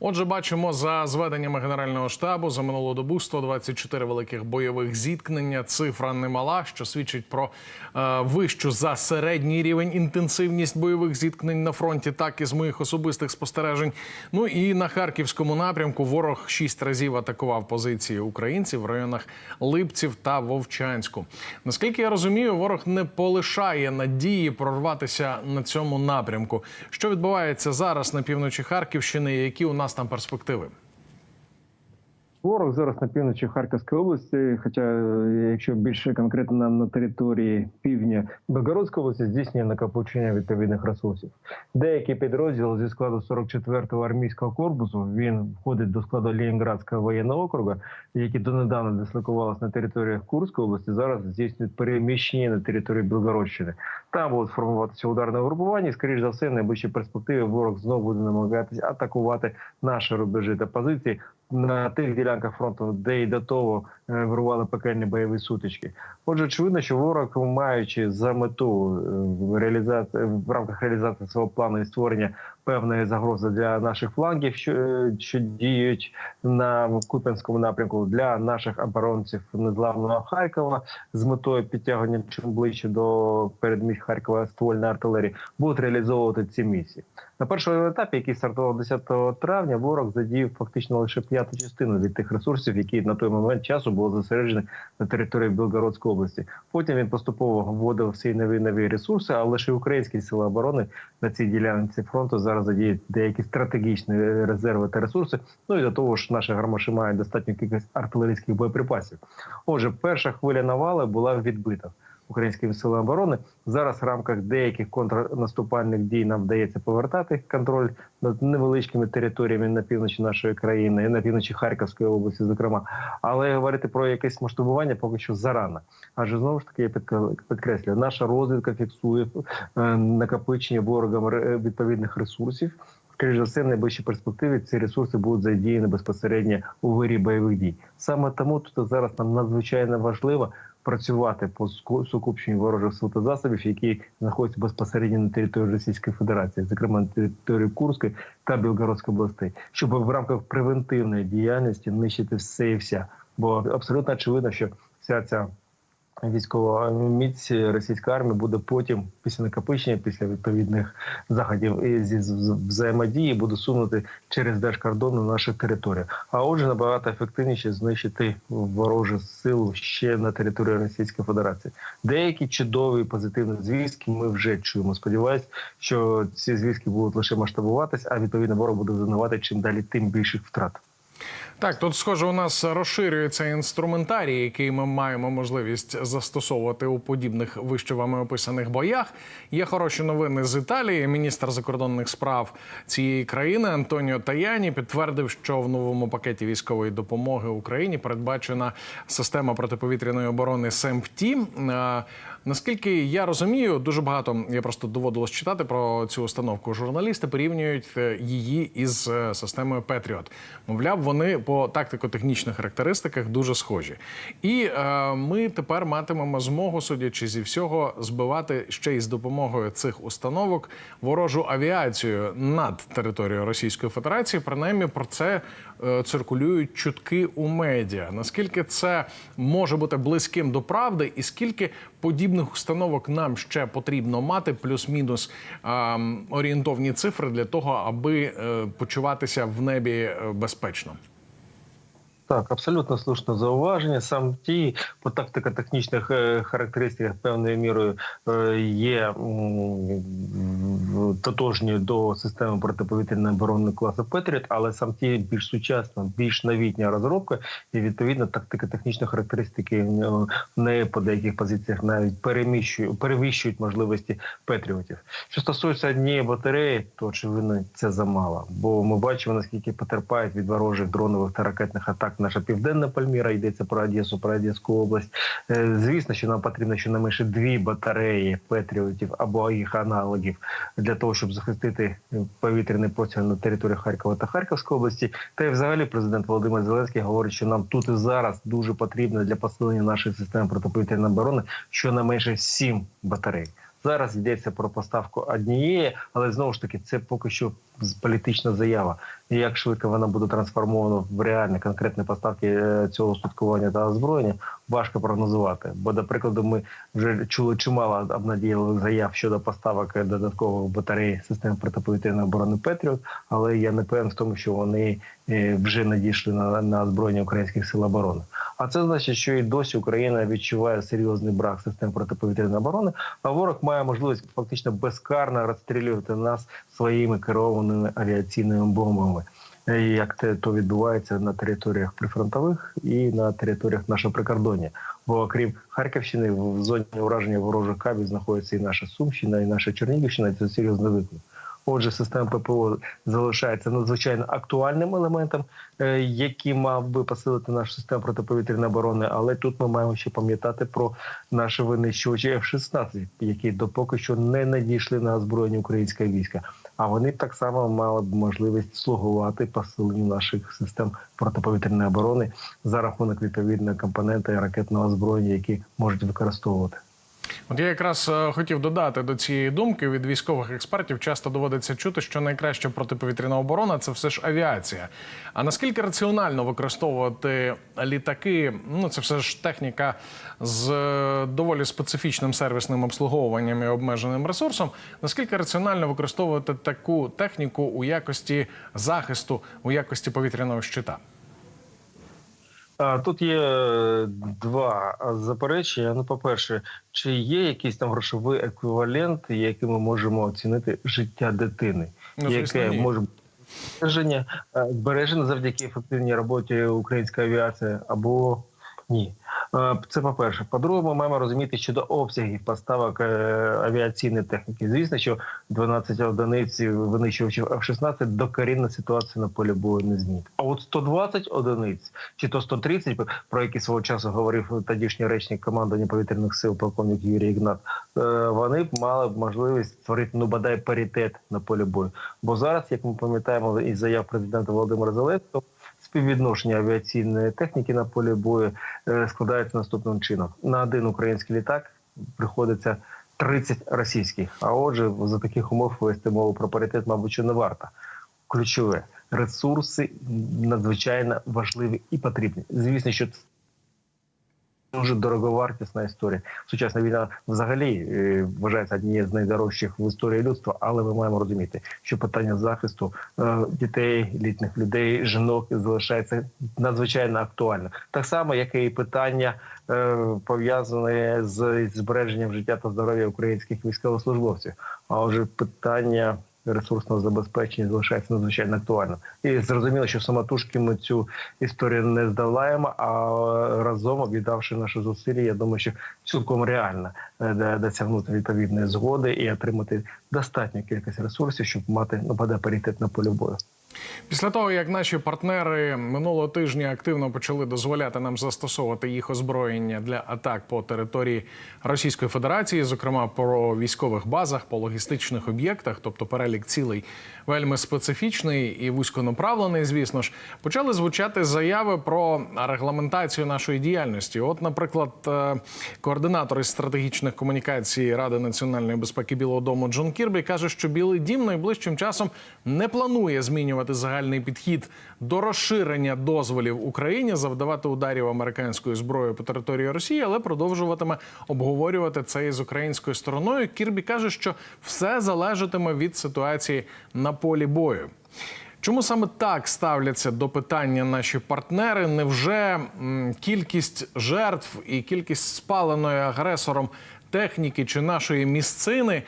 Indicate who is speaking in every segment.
Speaker 1: Отже, бачимо за зведеннями генерального штабу за минулу добу 124 великих бойових зіткнення. Цифра немала, що свідчить про е, вищу за середній рівень інтенсивність бойових зіткнень на фронті, так і з моїх особистих спостережень. Ну і на харківському напрямку ворог шість разів атакував позиції українців в районах Липців та Вовчанську. Наскільки я розумію, ворог не полишає надії прорватися на цьому напрямку. Що відбувається зараз на півночі Харківщини? Які у нас там перспективи?
Speaker 2: Ворог зараз на півночі Харківської області, хоча, е, якщо більше конкретно на території півдня Белгородської області здійснює накопичення відповідних ресурсів. Деякі підрозділи зі складу 44-го армійського корпусу він входить до складу Ленінградського воєнного округу, які донедавна дислокувалися на територіях Курської області. Зараз здійснюють переміщення на території Білгородщини. Там будуть формуватися ударне групування. і, скоріш за все, в найближчій перспективі ворог знову буде намагатися атакувати наші рубежі та позиції на тих ділянках фронту, де і до того вирували пекельні бойові сутички. Отже, очевидно, що ворог, маючи за мету е, реалізації в рамках реалізації свого плану і створення певної загрози для наших флангів, що, е, що діють на Куп'янському напрямку для наших оборонців незламного Харкова з метою підтягування чим ближче до передмість Харкова ствольної артилерії, будуть реалізовувати ці місії. На першому етапі, який стартував 10 травня, ворог задіяв фактично лише п'яту частину від тих ресурсів, які на той момент часу були зосереджене на території Білгородської області. Потім він поступово вводив всі нові нові ресурси, а лише українські сили оборони на цій ділянці фронту зараз задіють деякі стратегічні резерви та ресурси. Ну і до того ж, наші гармаші мають достатню кількість артилерійських боєприпасів. Отже, перша хвиля навали була відбита українськими силами оборони. Зараз в рамках деяких контрнаступальних дій нам вдається повертати контроль над невеличкими територіями на півночі нашої країни і на півночі Харківської області, зокрема. Але говорити про якесь масштабування поки що зарано. Адже знову ж таки я підкре- підкреслюю, наша розвідка фіксує е, накопичення ворогам відповідних ресурсів. Скоріше за все, в найближчій перспективі ці ресурси будуть задіяні безпосередньо у вирі бойових дій. Саме тому тут зараз нам надзвичайно важливо працювати по сукупченню ворожих сил та засобів, які знаходяться безпосередньо на території Російської Федерації, зокрема на території Курської та Білгородської областей, щоб в рамках превентивної діяльності нищити все і вся. Бо абсолютно очевидно, що вся ця військова міць російської армії буде потім, після накопичення, після відповідних заходів і зі взаємодії буде сунути через держкордон на нашу територію. А отже, набагато ефективніше знищити ворожу силу ще на території Російської Федерації. Деякі чудові позитивні звістки ми вже чуємо. Сподіваюсь, що ці звістки будуть лише масштабуватись, а відповідно ворог буде зазнавати чим далі, тим більших втрат.
Speaker 1: Так, тут схоже, у нас розширюється інструментарій, який ми маємо можливість застосовувати у подібних вище вами описаних боях. Є хороші новини з Італії. Міністр закордонних справ цієї країни Антоніо Таяні підтвердив, що в новому пакеті військової допомоги Україні передбачена система протиповітряної оборони СЕМПТІ. Наскільки я розумію, дуже багато я просто доводилось читати про цю установку. Журналісти порівнюють е, її із е, системою Петріот. Мовляв, вони по тактико-технічних характеристиках дуже схожі. І е, ми тепер матимемо змогу, судячи зі всього, збивати ще й з допомогою цих установок ворожу авіацію над територією Російської Федерації. Принаймні про це е, циркулюють чутки у медіа. Наскільки це може бути близьким до правди, і скільки подібних установок нам ще потрібно мати, плюс-мінус орієнтовні цифри для того, аби е, почуватися в небі е, безпечно.
Speaker 2: Так, абсолютно слушне зауваження. Сам ті по тактико-технічних е, характеристиках певною мірою е, є тотожні до системи протиповітряної оборони класу Петріот, але сам ті більш сучасна, більш новітня розробка, і відповідно тактико-технічні характеристики нього- в по деяких позиціях навіть переміщують, перевищують можливості Петріотів. Що стосується однієї батареї, то очевидно це замало, бо ми бачимо наскільки потерпають від ворожих дронових та ракетних атак наша південна Пальміра. Йдеться про Одесу, про Одеську область. Е, Звісно, що нам потрібно щонайменше дві батареї Петріотів або їх аналогів для того, щоб захистити повітряний простір на території Харкова та Харківської області. Та й взагалі президент Володимир Зеленський говорить, що нам тут і зараз дуже потрібно для посилення нашої системи протиповітряної оборони щонайменше сім батарей. Зараз йдеться про поставку однієї, але знову ж таки це поки що політична заява. І як швидко вона буде трансформована в реальні конкретні поставки е, цього устаткування та озброєння, важко прогнозувати. Бо, до прикладу, ми вже чули чимало обнадійливих заяв щодо поставок додаткових батарей систем протиповітряної оборони Петріот, але я не певен в тому, що вони е, вже надійшли на, на озброєння українських сил оборони. А це значить, що і досі Україна відчуває серйозний брак систем протиповітряної оборони, а ворог має можливість фактично безкарно розстрілювати нас своїми керованими авіаційними бомбами. Е, Як те то відбувається на територіях прифронтових і на територіях нашого прикордоння. Бо окрім Харківщини, в зоні ураження ворожих кабів знаходиться і наша Сумщина, і наша Чернігівщина. Це серйозний виклик. Отже, система ППО залишається надзвичайно актуальним елементом, е, який мав би посилити нашу систему протиповітряної оборони. Але тут ми маємо ще пам'ятати про наші винищувачі F-16, які допоки що не надійшли на озброєння українського війська. А вони так само мали б можливість слугувати посиленню наших систем протиповітряної оборони за рахунок відповідної компоненти ракетного озброєння, які можуть використовувати.
Speaker 1: От я якраз е, хотів додати до цієї думки від військових експертів. Часто доводиться чути, що найкраща протиповітряна оборона це все ж авіація. А наскільки раціонально використовувати літаки? Ну це все ж техніка з е, доволі специфічним сервісним обслуговуванням і обмеженим ресурсом. Наскільки раціонально використовувати таку техніку у якості захисту, у якості повітряного щита?
Speaker 2: Тут є е, два заперечення. Ну, по-перше, чи є якийсь там грошовий еквівалент, який ми можемо оцінити життя дитини,
Speaker 1: Ну,
Speaker 2: яке може бути збереження, збережено збережене завдяки ефективній роботі української авіації або ні. Е, Це по-перше. По-друге, ми маємо розуміти щодо обсягів поставок е, авіаційної техніки. Звісно, що 12 одиниць винищувачів F-16 докорінно ситуацію на полі бою не змінить. А от 120 одиниць чи то 130, про які свого часу говорив тодішній речник командування повітряних сил, полковник Юрій Ігнат, е, вони б мали б можливість створити ну бодай паритет на полі бою. Бо зараз, як ми пам'ятаємо, із заяв президента Володимира Зеленського. Співвідношення авіаційної техніки на полі бою е, складається наступним чином: на один український літак приходиться 30 російських. А отже, за таких умов вести мову про паритет, мабуть, що не варто. Ключове ресурси надзвичайно важливі і потрібні. Звісно, що дуже дороговартісна історія. Сучасна війна взагалі е, вважається однією з найдорожчих в історії людства, але ми маємо розуміти, що питання захисту е, дітей, літніх людей, жінок залишається надзвичайно актуальним. Так само, як і питання е, пов'язане з збереженням життя та здоров'я українських військовослужбовців. А отже, питання ресурсного забезпечення залишається надзвичайно актуальним. І зрозуміло, що самотужки ми цю історію не здолаємо, а разом об'єднавши наші зусилля, я думаю, що цілком реально е, досягнути відповідної згоди і отримати достатню кількість ресурсів, щоб мати ну, бодай паритет на полі бою.
Speaker 1: Після того, як наші партнери минулого тижня активно почали дозволяти нам застосовувати їх озброєння для атак по території Російської Федерації, зокрема по військових базах, по логістичних об'єктах, тобто перелік цілей вельми специфічний і вузьконаправлений, звісно ж, почали звучати заяви про регламентацію нашої діяльності. От, наприклад, е, координатор із стратегічних комунікацій Ради національної безпеки Білого Дому Джон Кірбі каже, що Білий Дім найближчим часом не планує змінювати загальний підхід до розширення дозволів Україні завдавати ударів американською зброєю по території Росії, але продовжуватиме обговорювати це із українською стороною. Кірбі каже, що все залежатиме від ситуації на полі бою. Чому саме так ставляться до питання наші партнери? Невже кількість жертв і кількість спаленої агресором техніки чи нашої місцини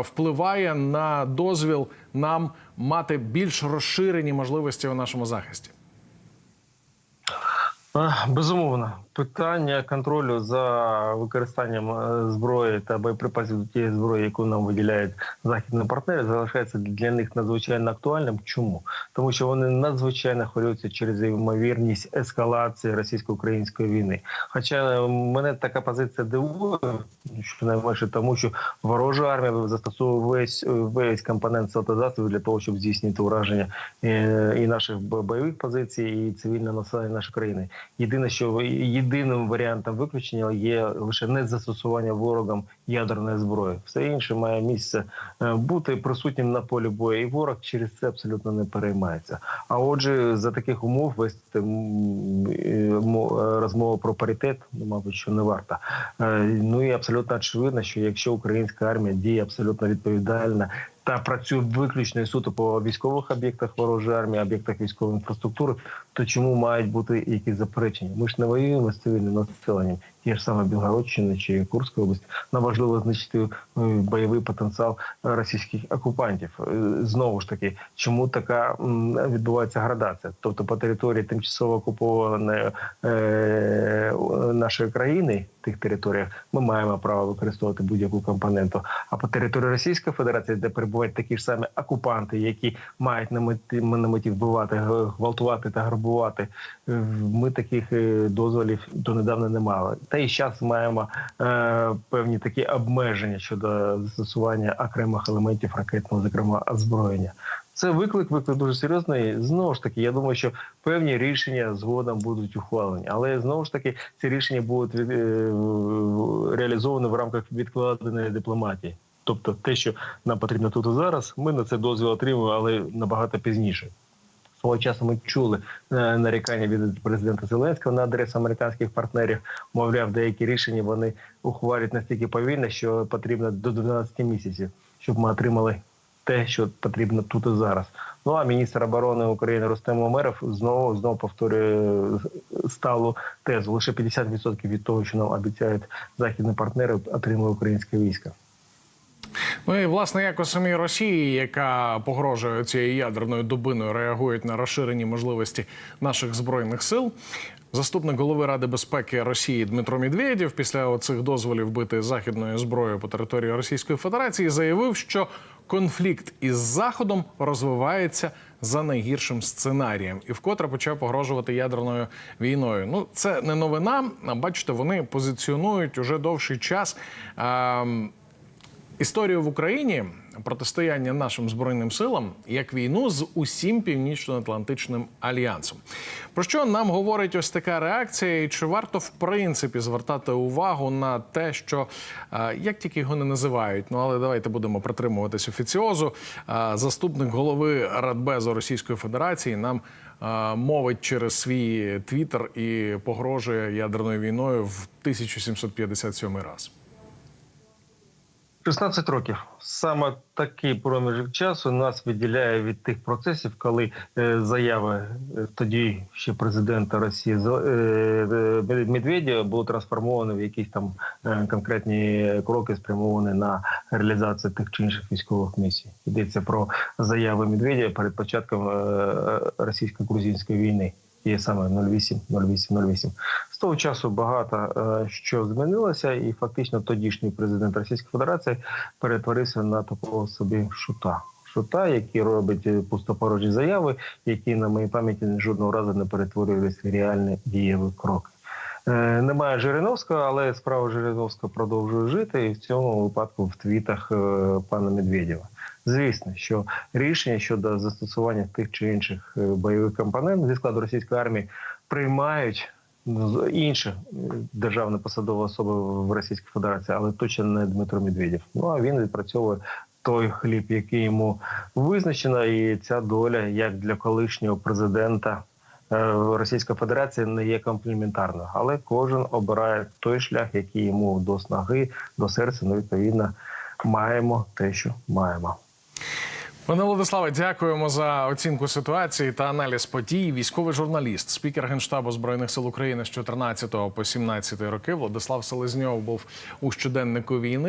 Speaker 1: впливає на дозвіл нам мати більш розширені можливості у нашому захисті?
Speaker 2: Безумовно, питання контролю за використанням е, зброї та боєприпасів до тієї зброї, яку нам виділяють західні партнери, залишається для них надзвичайно актуальним. Чому? Тому що вони надзвичайно хвилюються через ймовірність ескалації російсько-української війни. Хоча е, мене така позиція дивує, що найменше тому, що ворожа армія застосовує весь весь компонент сил для того, щоб здійснити ураження е, і наших бойових позицій, і цивільного населення нашої країни. Єдине, що єдиним варіантом виключення є лише не застосування ворогом ядерної зброї. Все інше має місце е, бути присутнім на полі бою, і ворог через це абсолютно не переймається. А отже, за таких умов вести е, е, розмову про паритет, ну, мабуть, що не варто. Е, Ну і абсолютно очевидно, що якщо українська армія діє абсолютно відповідально та працює виключно і суто по військових об'єктах ворожої армії, об'єктах військової інфраструктури, то чому мають бути якісь заперечення? Ми ж не воюємо з цивільним населенням. Ті ж саме Білгородщина чи Курська область. Нам важливо знищити е, бойовий потенціал російських окупантів. Е, Знову ж таки, чому така відбувається градація? Тобто по території тимчасово окупованої е, нашої країни, тих територіях, ми маємо право використовувати будь-яку компоненту. А по території Російської Федерації, де перебувають такі ж самі окупанти, які мають на меті на меті вбивати, гвалтувати та грабувати, ми таких дозволів донедавна не мали. Та і зараз маємо е, певні такі обмеження щодо застосування окремих елементів ракетного, зокрема озброєння. Це виклик, виклик дуже серйозний. Знову ж таки, я думаю, що певні рішення згодом будуть ухвалені, але знову ж таки ці рішення будуть від, е, реалізовані в рамках відкладеної дипломатії. Тобто, те, що нам потрібно тут і зараз, ми на це дозвіл отримуємо, але набагато пізніше. Свого часу ми чули е, нарікання від президента Зеленського на адресу американських партнерів. Мовляв, деякі рішення вони ухвалюють настільки повільно, що потрібно до 12 місяців, щоб ми отримали те, що потрібно тут і зараз. Ну а міністр оборони України Рустем Умеров знову знову повторює сталу тезу. Лише 50% від того, що нам обіцяють західні партнери, отримує українське військо.
Speaker 1: Ну і власне, як у самій Росії, яка погрожує цією ядерною дубиною, реагують на розширені можливості наших збройних сил. Заступник голови Ради безпеки Росії Дмитро Медведєв після оцих дозволів бити західною зброєю по території Російської Федерації заявив, що конфлікт із Заходом розвивається за найгіршим сценарієм, і вкотре почав погрожувати ядерною війною. Ну це не новина. Бачите, вони позиціонують уже довший час. ем, історію в Україні протистояння нашим збройним силам як війну з усім північно-атлантичним альянсом. Про що нам говорить ось така реакція? І чи варто в принципі звертати увагу на те, що е, як тільки його не називають, ну але давайте будемо притримуватись офіціозу. е, Заступник голови Радбезу Російської Федерації нам е, мовить через свій твіттер і погрожує ядерною війною в 1757 раз.
Speaker 2: 16 років саме такий проміжок часу нас виділяє від тих процесів, коли е, заяви е, тоді ще президента Росії е, Медведєва були трансформовані в якісь там конкретні кроки, спрямовані на реалізацію тих чи інших військових місій. Йдеться про заяви Медведєва перед початком російсько-грузинської війни. Є саме 08, 08, 08. З того часу багато е, що змінилося, і фактично тодішній президент Російської Федерації перетворився на такого собі шута. Шута, який робить е, пустопорожні заяви, які на моїй пам'яті жодного разу не перетворювалися в реальні дієві кроки. Е, Немає Жириновського, але справа Жириновського продовжує жити, і в цьому випадку в твітах е, пана Медведєва. Звісно, що рішення щодо застосування тих чи інших е, бойових компонентів зі складу російської армії приймають інші державні посадові особи в Російській Федерації, але точно не Дмитро Медведєв. Ну а він відпрацьовує той хліб, який йому визначено, і ця доля, як для колишнього президента Російської Федерації, не є компліментарною. Але кожен обирає той шлях, який йому до снаги, до серця. Ну, відповідно, маємо те, що маємо.
Speaker 1: Пане Владиславе, дякуємо за оцінку ситуації та аналіз подій. Військовий журналіст, спікер генштабу збройних сил України з 14 по 17 роки. Владислав Селезньов був у щоденнику війни.